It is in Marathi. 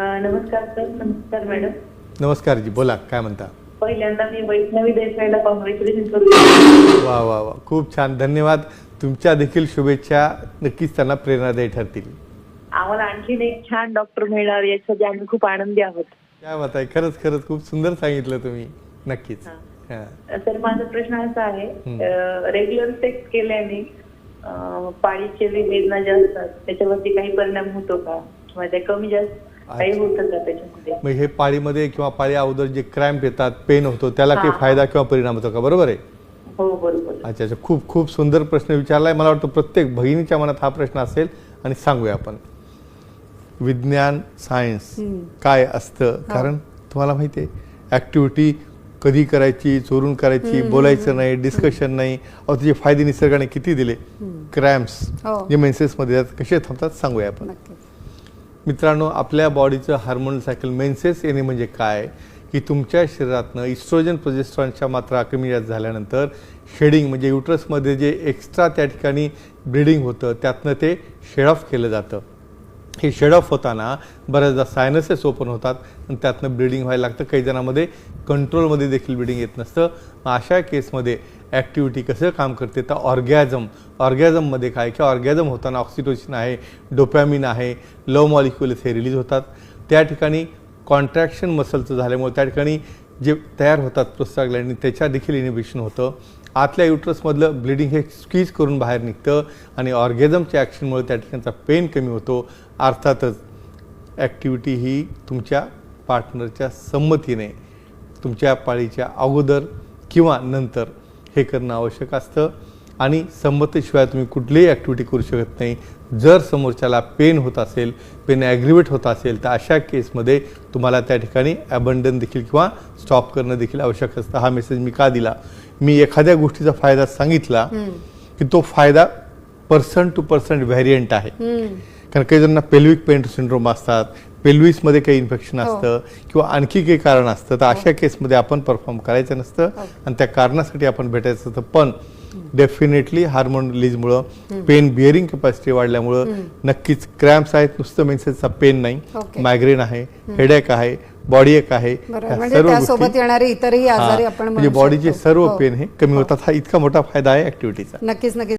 नमस्कार सर नमस्कार मॅडम. नमस्कार जी बोला काय म्हणता? पहिल्यांदा मी वैष्णवी देसाईला कॉंग्रॅच्युलेशन करू वा वा वा खूप छान. धन्यवाद. तुमच्या देखील शुभेच्छा. नक्कीच त्यांना प्रेरणादायी ठरतील. आम्हाला आणखीन एक छान डॉक्टर मिळणार यासाठी आम्ही खूप आनंदी आहोत. काय बात आहे. खरंच खरंच खूप सुंदर सांगितलं तुम्ही. नक्कीच. सर माझा प्रश्न असा आहे रेग्युलर सेक्स केल्याने पाळीचे वेदना ज्या असतात त्याच्यावरती काही परिणाम होतो का? किंवा ते कमी जास्त काही होतं का त्याच्यामध्ये? मग हे पाळीमध्ये किंवा पाळी अगोदर जे क्रॅम्प येतात पेन होतो त्याला काही. फायदा किंवा परिणाम होतो का? बरोबर आहे? हो बरोबर. अच्छा अच्छा. खूप खूप सुंदर प्रश्न विचारलाय. मला वाटतं प्रत्येक भगिनीच्या मनात हा प्रश्न असेल आणि सांगूया आपण. विज्ञान सायन्स काय असतं? कारण तुम्हाला माहिती आहे ऍक्टिव्हिटी कधी करायची चोरून करायची बोलायचं नाही डिस्कशन नाही. अहो त्याचे फायदे निसर्गाने किती दिले? क्रॅम्प्स हो. जे मेन्सेसमध्ये कसे थांबतात? सांगूया आपण. मित्रांनो आपल्या बॉडीचं हार्मोनल सायकल मेन्सेस येणे म्हणजे काय? की तुमच्या शरीरातनं इस्ट्रोजन प्रोजेस्ट्रॉनच्या मात्रा कमी जास्त झाल्यानंतर शेडिंग म्हणजे युट्रसमध्ये जे एक्स्ट्रा त्या ठिकाणी ब्रिडिंग होतं त्यातनं ते शेड ऑफ केलं जातं. हे शेड ऑफ होताना बऱ्याचदा सायनसेस ओपन होतात. आणि त्यातनं ब्लिडिंग व्हायला लागतं. काही जणांमध्ये कंट्रोलमध्ये देखील ब्लिडिंग येत नसतं. अशा केसमध्ये ॲक्टिव्हिटी कसं काम करते? तर ऑर्गॅझम ऑर्गॅझममध्ये काय? की ऑर्गॅझम होताना ऑक्सिटोसिन आहे डोपॅमिन आहे लव मॉलिक्युल्स हे रिलीज होतात. त्या ठिकाणी कॉन्ट्रॅक्शन मसलचं झाल्यामुळे त्या ठिकाणी जे तयार होतात प्रोस्टाग्लँडिन त्याच्या देखील इनिबिशन होतं. आतल्या युट्रसमधलं ब्लिडिंग हे स्क्वीज करून बाहेर निघतं आणि ऑर्गेझमच्या ॲक्शनमुळे त्या ठिकाणचा पेन कमी होतो. अर्थातच ॲक्टिव्हिटी ही तुमच्या पार्टनरच्या संमतीने तुमच्या पाळीच्या अगोदर किंवा नंतर हे करणं आवश्यक असतं. आणि संमतीशिवाय तुम्ही कुठलीही ॲक्टिव्हिटी करू शकत नाही. जर समोरच्याला पेन होत असेल पेन ॲग्रिवेट होत असेल तर अशा केसमध्ये तुम्हाला त्या ठिकाणी ॲबंडन देखील किंवा स्टॉप करणं देखील आवश्यक असतं. हा मेसेज मी का दिला? मी एखाद्या गोष्टीचा फायदा सांगितला की तो फायदा पर्सन टू पर्सन व्हॅरियंट आहे. कारण काही जणांना पेल्विक पेन सिंड्रोम असतात पेल्विसमध्ये काही इन्फेक्शन असतं किंवा आणखी काही कारण असतं. तर अशा केसमध्ये आपण परफॉर्म करायचं नसतं आणि त्या कारणासाठी आपण भेटायचं असतं पण डेफिनेटली हार्मोन रिलीजमुळं पेन बिअरिंग कॅपॅसिटी वाढल्यामुळं नक्कीच क्रॅम्प्स आहेत नुसतं मेन्सेसचा पेन नाही. मायग्रेन आहे हेडेक आहे बॉडी एक आहे. ह्या म्हणजे सर्व येणारे इतरही आजारी हा, आपण म्हणजे बॉडीचे. सर्व हो. पेन हे कमी होतात. हा इतका मोठा फायदा आहे ऍक्टिव्हिटीचा नक्कीच नक्कीच.